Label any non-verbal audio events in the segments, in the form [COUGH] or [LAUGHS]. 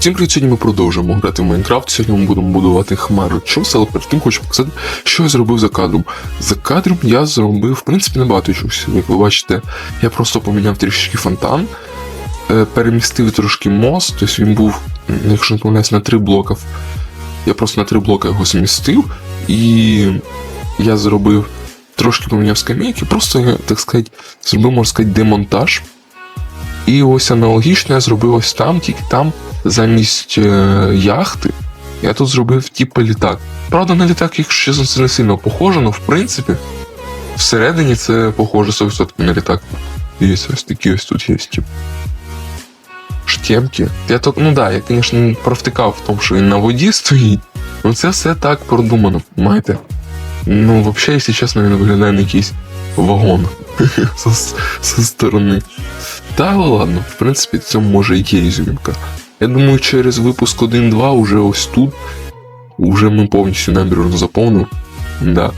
Всім привіт, сьогодні ми продовжуємо грати в Майнкрафт. Сьогодні ми будемо будувати хмару чогось, але перед тим хочу показати, що я зробив за кадром. За кадром я зробив, в принципі, небагато чогось. Як ви бачите, я просто поміняв трішечки фонтан, е, перемістив трошки мост, тобто він був, якщо не помиляюсь, на три блока. Я просто на три блока його змістив, і я зробив трошки поміняв скамейки, просто, так сказати, зробив, можна сказати, демонтаж. І ось аналогічно я зробив ось там, тільки там замість е, яхти я тут зробив типу літак. Правда, на літак, якщо чесно, це не сильно похоже, але в принципі, всередині це похоже 100% на літак. Дивіться, ось такі ось тут є, тип. Штемки. Я то, ну да, я, звісно, провтикав в тому, що він на воді стоїть. Ну це все так продумано, маєте? Ну, взагалі, якщо чесно, він виглядає на якийсь вагон [LAUGHS] со сторони. Та ладно, в принципі, в цьому може і є ізюмінка. Я думаю, через випуск 1-2 уже ось тут. Уже ми повністю набір заповнив. Да.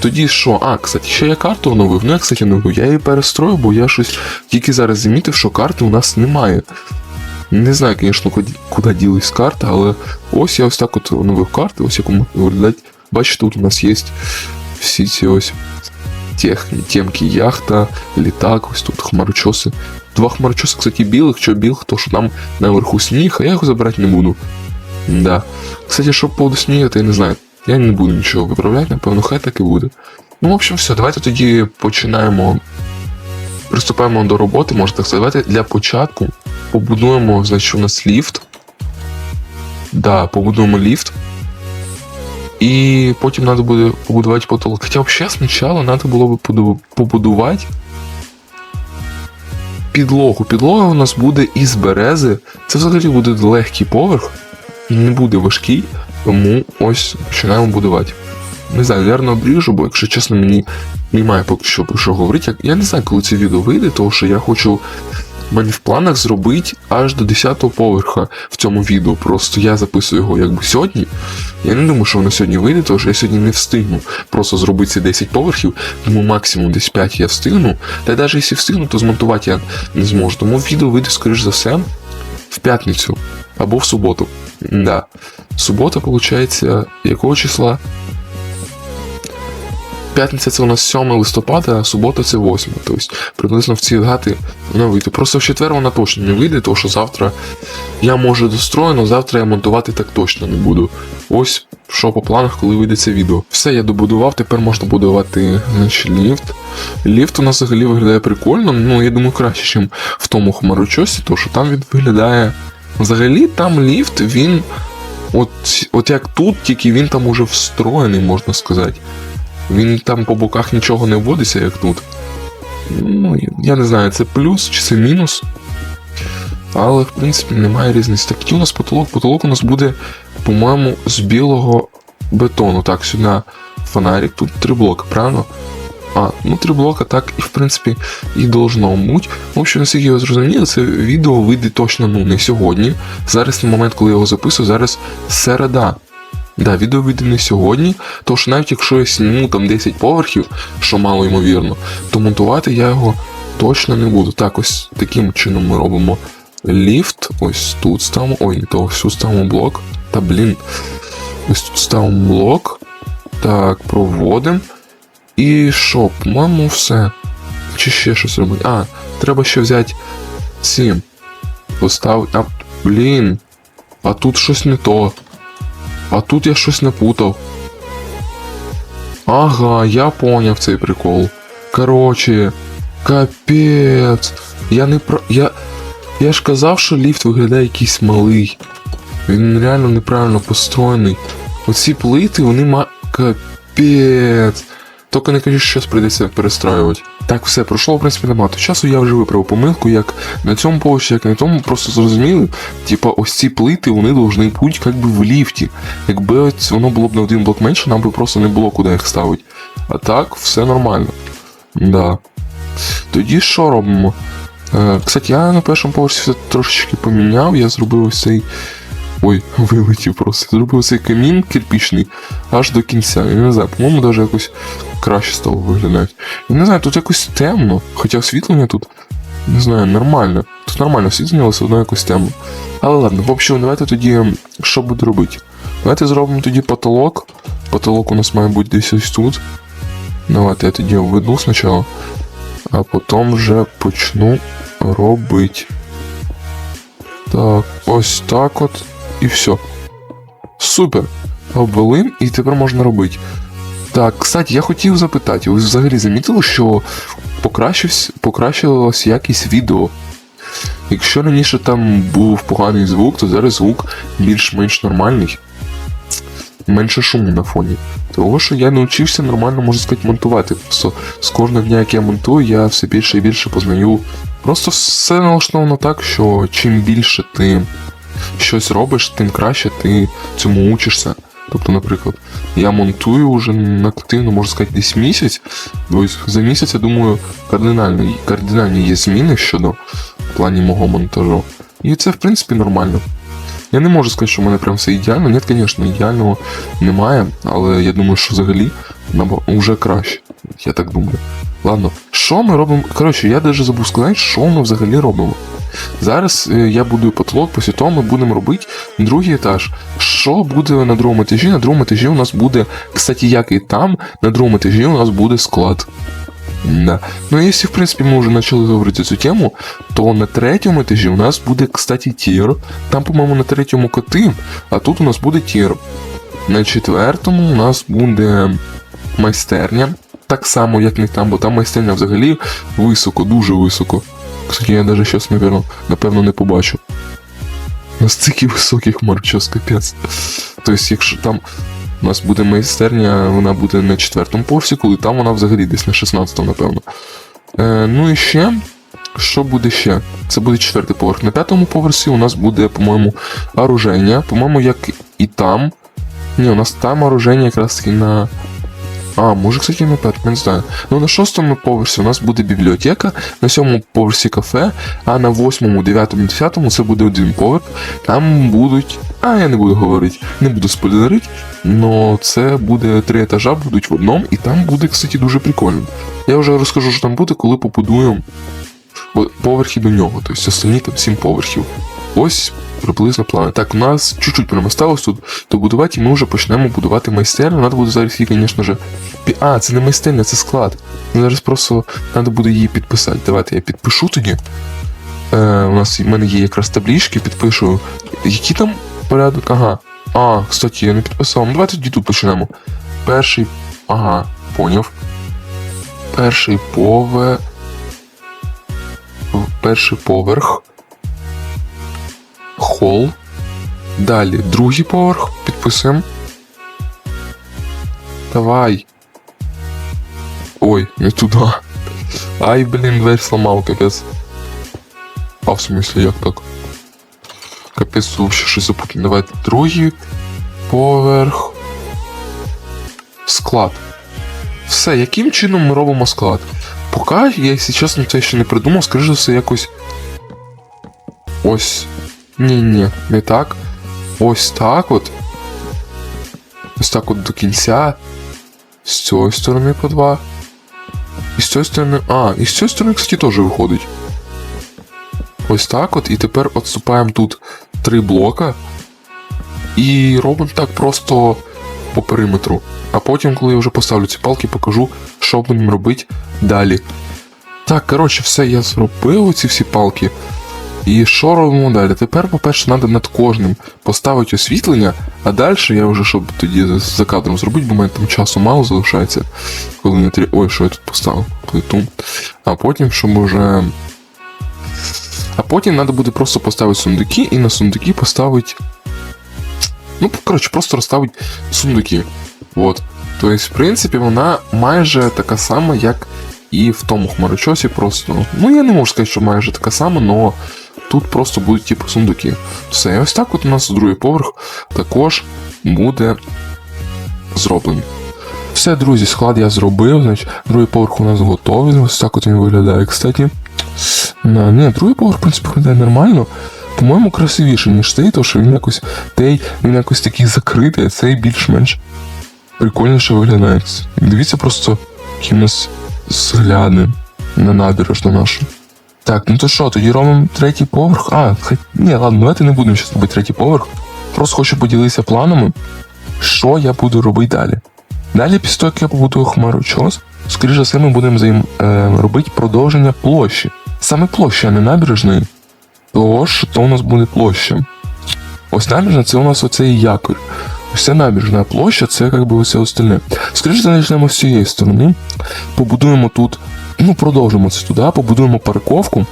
Тоді що? А, кстати, ще я карту оновив. Ну, я, кстати, оновив. Я її перестроїв, бо я щось тільки зараз замітив, що карти у нас немає. Не знаю, звісно, куди, ділись карти, але ось я ось так от оновив карти, ось якому виглядать. Бачите, тут у нас є всі ці ось тех, темки яхта, літак, ось тут хмарочоси. Два хмарочоси, кстати, білих, що білих, то що там наверху сніг, а я його забирати не буду. Да. Кстати, що по поводу снігу, то я не знаю. Я не буду нічого виправляти, напевно, хай так і буде. Ну, в общем, все, давайте тоді починаємо. Приступаємо до роботи, можна так сказати. Давайте для початку побудуємо, значить, у нас ліфт. Да, побудуємо ліфт. І потім треба буде побудувати потолок. Хоча взагалі спочатку треба було б побудувати підлогу. Підлога у нас буде із берези. Це взагалі буде легкий поверх, не буде важкий, тому ось починаємо будувати. Не знаю, вірно обріжу, бо якщо чесно, мені немає поки що про що говорити. Я не знаю, коли це відео вийде, тому що я хочу. В мене в планах зробити аж до 10-го поверха в цьому відео. Просто я записую його якби сьогодні. Я не думаю, що воно сьогодні вийде, тому що я сьогодні не встигну просто зробити ці 10 поверхів, тому максимум десь 5 я встигну. Та навіть якщо встигну, то змонтувати я не зможу. Тому відео вийде, скоріш за все, в п'ятницю або в суботу. Да. Субота, виходить, якого числа? П'ятниця це у нас 7 листопада, а субота це 8. Тобто приблизно в ці дати вона вийде. Просто в четвер вона точно не вийде, тому що завтра я може дострою, але завтра я монтувати так точно не буду. Ось що по планах, коли вийде це відео. Все, я добудував, тепер можна будувати значить, ліфт. Ліфт у нас взагалі виглядає прикольно, ну я думаю, краще, ніж в тому хмарочосі, тому що там він виглядає. Взагалі там ліфт, він. От, от як тут, тільки він там уже встроєний, можна сказати. Він там по боках нічого не вводиться, як тут. Ну, я не знаю, це плюс чи це мінус. Але, в принципі, немає різниці. Так, який у нас потолок? Потолок у нас буде, по-моєму, з білого бетону. Так, сюди фонарик, тут три блоки, правильно? А, ну три блока так і в принципі і должно бути. В общем, наскільки я зрозумів, це відео вийде точно ну, не сьогодні. Зараз на момент, коли я його записую, зараз середа. Да, відео вийде не сьогодні, тож навіть якщо я зніму там 10 поверхів, що мало ймовірно, то монтувати я його точно не буду. Так, ось таким чином ми робимо ліфт. Ось тут ставимо. Ой, не то, ось тут ставимо блок. Та блін. Ось тут ставимо блок. Так, проводимо. І що, по-моєму, все. Чи ще щось робити? А, треба ще взяти ці. Поставити. А, блін. А тут щось не то. А тут я щось напутав. Ага, я поняв цей прикол. Короче, капець. Я не про. Я. Я ж казав, що ліфт виглядає якийсь малий. Він реально неправильно построєний. Оці плити, вони ма. Капець. Тільки не кажи, що прийдеться перестраювати. Так, все, пройшло, в принципі, набагато часу, я вже виправив помилку, як на цьому поверсі, як на тому, просто зрозуміли, типа, ось ці плити, вони повинні бути як би в ліфті. Якби ось воно було б на один блок менше, нам би просто не було куди їх ставити. А так, все нормально. Да. Тоді що робимо? Е, кстати, я на першому поверсі все трошечки поміняв, я зробив ось цей. Ой, [LAUGHS] вилетів просто. Зробив цей камін кирпічний аж до кінця. Я не знаю, по-моєму, навіть якось краще стало виглядати. Я не знаю, тут якось темно, хоча освітлення тут Не знаю, нормально. Тут нормально всі зайнялися одною якусь тему. Але ладно, в общем, давайте тоді що буду робити? Давайте зробимо тоді потолок. Потолок у нас має бути десь ось тут. Давайте я тоді введу спочатку, а потім вже почну робити. Так, ось так от. І все. Супер. Обвели, і тепер можна робити. Так, кстати, я хотів запитати, ви взагалі замітили, що покращилась якість відео? Якщо раніше там був поганий звук, то зараз звук більш-менш нормальний. Менше шуму на фоні. Того, що я навчився нормально, можна сказати, монтувати. Просто з кожного дня, як я монтую, я все більше і більше познаю. Просто все налаштовано так, що чим більше ти щось робиш, тим краще ти цьому учишся. Тобто, наприклад, я монтую вже активно, можна сказати, десь місяць. За місяць, я думаю, кардинальні, кардинальні є зміни щодо плані мого монтажу. І це, в принципі, нормально. Я не можу сказати, що в мене прям все ідеально. Ні, звісно, ідеального немає, але я думаю, що взагалі вже краще. Я так думаю. Ладно, що ми робимо? Коротше, я навіть забув сказати, що ми взагалі робимо. Зараз е, я будую потолок, після того ми будемо робити другий етаж. Що буде на другому етажі? На другому етажі у нас буде, кстати, як і там, на другому етажі у нас буде склад. Да. Ну, якщо, в принципі, ми вже почали говорити цю тему, то на третьому етажі у нас буде, кстати, тір. Там, по-моєму, на третьому коти, а тут у нас буде тір. На четвертому у нас буде майстерня. Так само, як не там, бо там майстерня взагалі високо, дуже високо. Кстати, я навіть напевно, напевно, не побачу. Настільки високих хмар, щось капець. Тобто, якщо там у нас буде майстерня, вона буде на четвертому поверсі, коли там вона взагалі десь на 16-му, напевно. Е, ну і ще. Що буде ще? Це буде четвертий поверх. На п'ятому поверсі у нас буде, по-моєму, оруження. По-моєму, як і там. Ні, у нас там оруження якраз таки на. А, може, кстати, на п'ятому, не знаю. Ну, на шостому поверсі у нас буде бібліотека, на сьомому поверсі кафе, а на восьмому, дев'ятому, десятому це буде один поверх. Там будуть. А, я не буду говорити, не буду спойлерити, но це буде три етажа, будуть в одному, і там буде, кстати, дуже прикольно. Я вже розкажу, що там буде, коли побудуємо поверхи до нього, тобто останні там сім поверхів. Ось приблизно плани. Так, у нас чуть-чуть прямо сталося тут добудувати, і ми вже почнемо будувати майстерню. Треба буде зараз її, звісно ж. А, це не майстерня, це склад. Ну, Зараз просто треба буде її підписати. Давайте я підпишу тоді. Е, у нас в мене є якраз таблічки, підпишу. Який там порядок? Ага. А, кстати, я не підписав. Ну давайте тоді тут почнемо. Перший. Ага, поняв. Перший пове. Перший поверх. Хол. Далі другий поверх. Підписуємо. Давай. Ой, не туди. Ай, блін, дверь сломав, капець. А в смысле, як так? Капець, тут ще щось запутано. Давайте другий поверх. Склад. Все, яким чином ми робимо склад? Поки я, якщо чесно, це ще не придумав, скоріше все, якось. Ось. Ні-ні, не так. Ось так от. Ось так от до кінця. З цієї сторони по два. І з цієї сторони. А, і з цієї сторони, кстати, теж виходить. Ось так от. І тепер відступаємо тут три блока. І робимо так просто по периметру. А потім, коли я вже поставлю ці палки, покажу, що будемо робити далі. Так, коротше, все я зробив, ці всі палки. І що робимо далі? Тепер, по-перше, треба над кожним поставити освітлення, а далі я вже щоб тоді за- кадром зробити, бо в мене там часу мало залишається. Коли не трі... Ой, що я тут поставив? Плиту. А потім, щоб уже. А потім треба буде просто поставити сундуки і на сундуки поставити. Ну, коротше, просто розставити сундуки. От. Тобто, в принципі, вона майже така сама, як і в тому хмарочосі просто. Ну, я не можу сказати, що майже така сама, але тут просто будуть типу сундуки. Все, і ось так от у нас другий поверх також буде зроблений. Все, друзі, склад я зробив, значить, другий поверх у нас готовий. Ось так от він виглядає, кстати. Ні, другий поверх, в принципі, виглядає нормально. По-моєму, красивіше, ніж цей, тому що він якось той, він якось такий закритий, а цей більш-менш прикольніше виглядає. Дивіться просто, які у на набережну нашу. Так, ну то що, тоді робимо третій поверх. А, хай... ні, ладно, давайте не будемо зараз робити третій поверх. Просто хочу поділитися планами, що я буду робити далі. Далі, після того, як я побудую хмарочос, скоріше за все, ми будемо заїм... е, робити продовження площі. Саме площі, а не набережної. Тож, то у нас буде площа. Ось набережна це у нас оцей якорь. Ось це набережна, площа це як би усе остальне. Скоріше почнемо з цієї сторони. Побудуємо тут, ну продовжимо це туди, побудуємо парковку.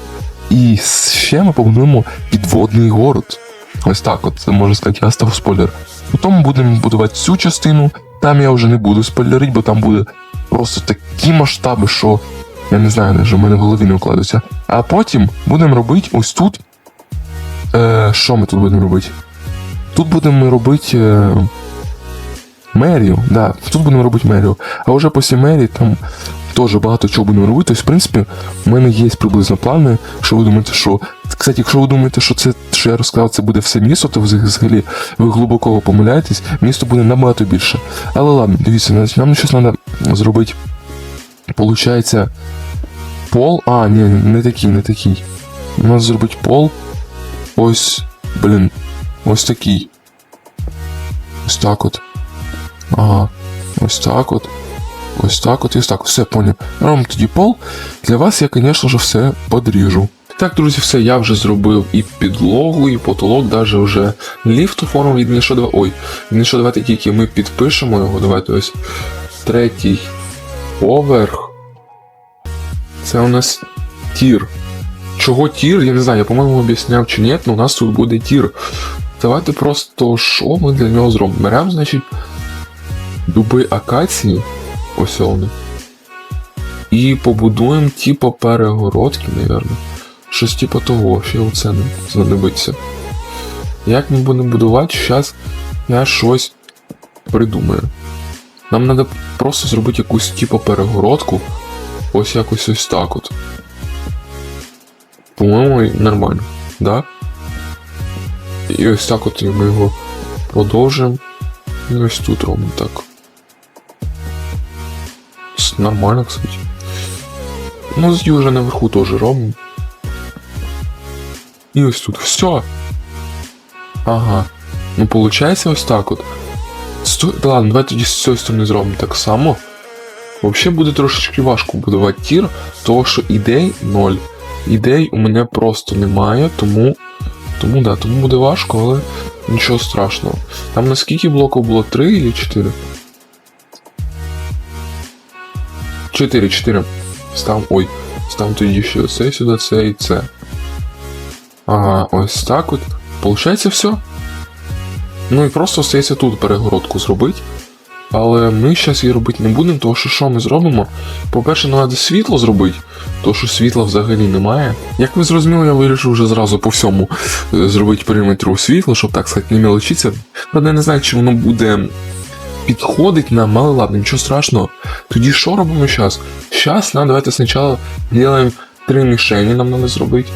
І ще ми побудуємо підводний город. Ось так, от це можна сказати, я став спойлер. Потім будемо будувати цю частину. Там я вже не буду спойлерити, бо там буде просто такі масштаби, що я не знаю, навіть в мене в голові не вкладуться. А потім будемо робити ось тут. Е, що ми тут будемо робити? Тут будемо робити е, мерію. Да, тут будемо робити мерію. А вже після мерії там теж багато чого будемо робити. Тобто, в принципі, у мене є приблизно плани. Що ви думаєте, що. Кстати, якщо ви думаєте, що це, що я розказав, це буде все місто, то взагалі ви глибоко помиляєтесь, місто буде набагато більше. Але ладно, дивіться, нам щось треба зробити. Получається. Пол. А, ні, не такий, не такий. У нас зробить пол. Ось. Блін. Ось такий. Ось так от. Ага. Ось так от. Ось так от і ось так. Все, поняв. Робимо тоді пол. Для вас я, звісно ж, все подріжу. Так, друзі, все, я вже зробив і підлогу, і потолок, навіть вже ліфт оформив від Мішо 2. Ой, Мішо давайте тільки ми підпишемо його. Давайте ось третій поверх. Це у нас тір. Чого тір? Я не знаю, я по-моєму об'ясняв чи ні, але у нас тут буде тір. Давайте просто що ми для нього зробимо? Беремо, значить, дуби акації, ось. І побудуємо типу перегородки, напевно. Щось типу того, ще оце не знадобиться. Як ми будемо будувати, зараз я щось придумаю. Нам треба просто зробити якусь типу перегородку. Ось якось ось так от. По-моєму, нормально, да? І ось так от ми його продовжимо. І ось тут робимо так. Нормально, кстати. Ну, з вже наверху теж робимо. І ось тут. Все. Ага. Ну, виходить ось так от. Сто... Та ладно, давай тоді з цієї сторони зробимо так само. Взагалі буде трошечки важко будувати тір, тому що ідей ноль. Ідей у мене просто немає, тому. Тому да, тому буде важко, але нічого страшного. Там на скільки блоків було? 3 чи 4? 4, 4. Став. Ой, став тоді ще оце сюди, це і це. Ага, ось так от. Получається все. Ну і просто остається тут перегородку зробити. Але ми зараз її робити не будемо, тому що що ми зробимо? По-перше, нам треба світло зробити, тому що світла взагалі немає. Як ви зрозуміли, я вирішив вже зразу по всьому е, зробити периметру світло, щоб так сказати, не мелочитися. Правда, я не знаю, чи воно буде підходить нам, але ладно, нічого страшного. Тоді що робимо зараз? Зараз нам давайте спочатку зробимо три мішені, нам треба зробити.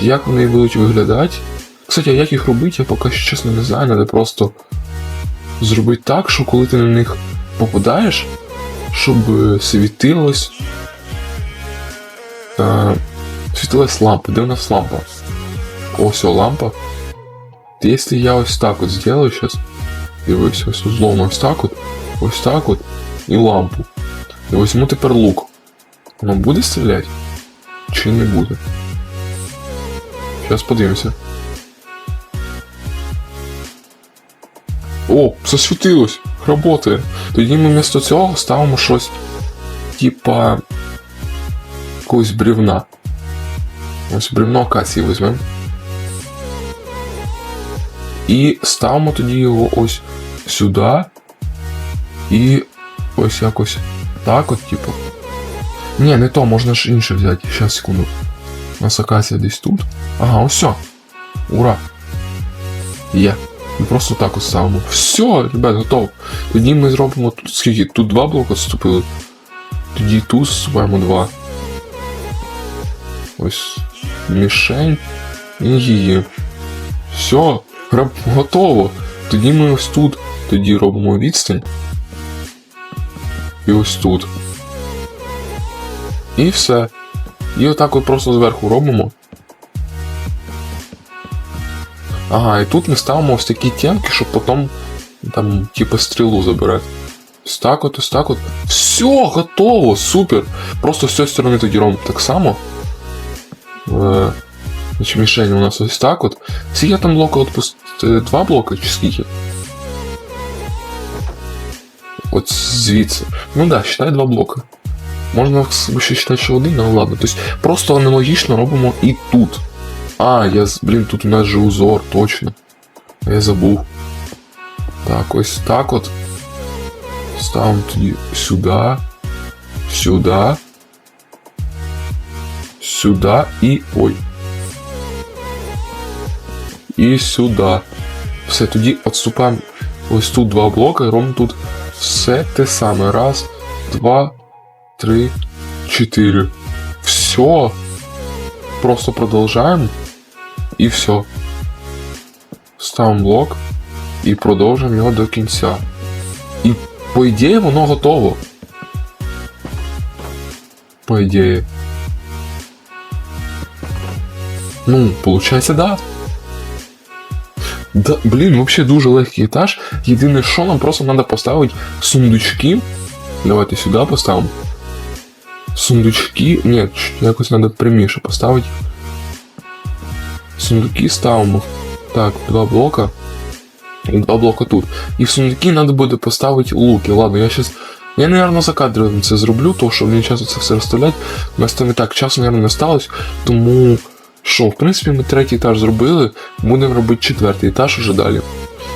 Як вони будуть виглядати? Кстати, а як їх робити, я поки що чесно не знаю, треба просто зробити так, що коли ти на них попадаєш, щоб е, світилось. Е, світилась лампа. Де у нас лампа? Ось о, лампа. Якщо я ось так от сделаю сейчас, дивись, ось узлом ось так от, ось так от, і лампу. І візьму тепер лук. Воно буде стріляти? Чи не буде? Зараз подивимося. О, засвітилось! Работає. Тоді ми вмісто цього ставимо щось, типа якогось бревна. Ось бревно акації візьмемо. І ставимо тоді його ось сюди. І ось якось так от, типу. Ні, не то, можна ж інше взяти. Щас, секунду. У нас акація десь тут. Ага, ось все. Ура! Є. Ми просто так от ставимо. Все, ребят, готово. Тоді ми зробимо тут скільки? Тут два блоки відступили. Тоді тут вступаємо два. Ось мішень і її. Все, гра- готово. Тоді ми ось тут тоді робимо відстань. І ось тут. І все. І отак от просто зверху робимо. Ага, і тут ми ставимо ось такі тємки, щоб потім там, типу, стрілу забирати. Ось так от, ось так от. Все, готово, супер. Просто з сторони тоді робимо так само. Е, значить, мішень у нас ось так от. Скільки там блока от Два блоки чи скільки? От звідси. Ну да, считай два блока. Можна ще считати, що один, але ладно. Тобто просто аналогічно робимо і тут. А, я, з- блін, тут у нас же узор, точно. Я забув. Так, ось так от. Ставимо тоді сюди. Сюди. Сюди і. Ой. І сюди. Все, тоді відступаємо ось тут два блоки, робимо тут все те саме. Раз, два, три, чотири. Все. Просто продовжаємо. І все. Ставимо блок і продовжуємо його до кінця. І по ідеї воно готово. По ідеї. Ну, получається, да. Да, блін, вообще дуже легкий етаж. Єдине, що нам просто треба поставити сундучки. Давайте сюди поставимо. Сундучки. Ні, ч- якось треба пряміше поставити. Сундуки ставимо. Так, два блока. І два блока тут. І в сундуки треба буде поставити луки. Ладно, я щас. Я, наверное, за кадром це зроблю, то що мені часу це все розставляти. У нас там і так часу, наверное, не сталося. Тому що, в принципі, ми третій етаж зробили, будемо робити четвертий етаж уже далі.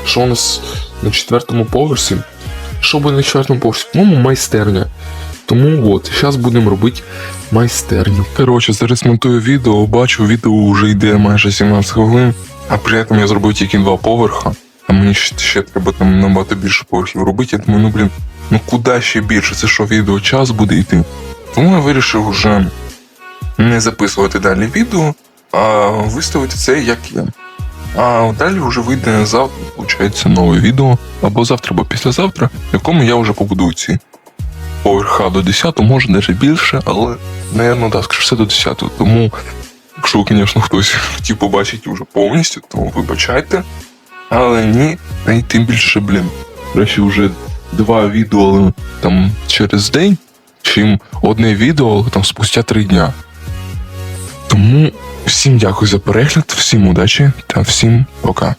Що у нас на четвертому поверсі? Що буде на четвертому поверсі? По-моєму, майстерня. Тому от, зараз будемо робити майстерню. Коротше, зараз монтую відео, бачу, відео вже йде майже 17 хвилин, а при цьому я зробив тільки два поверха, а мені ще, ще треба там набагато більше поверхів робити. Я думаю, ну блін, ну куди ще більше? Це що відео час буде йти. Тому я вирішив вже не записувати далі відео, виставити це як є. А далі вже вийде завтра, виходить, нове відео, або завтра, або післязавтра, в якому я вже побудую ці поверха до 10, може навіть більше, але, наверное, да, скажу все до 10. Тому, якщо, звісно, хтось хотів побачити вже повністю, то вибачайте. Але ні, й тим більше, блін. Краще вже два відео там через день, чим одне відео там спустя три дня. Тому всім дякую за перегляд, всім удачі та всім пока.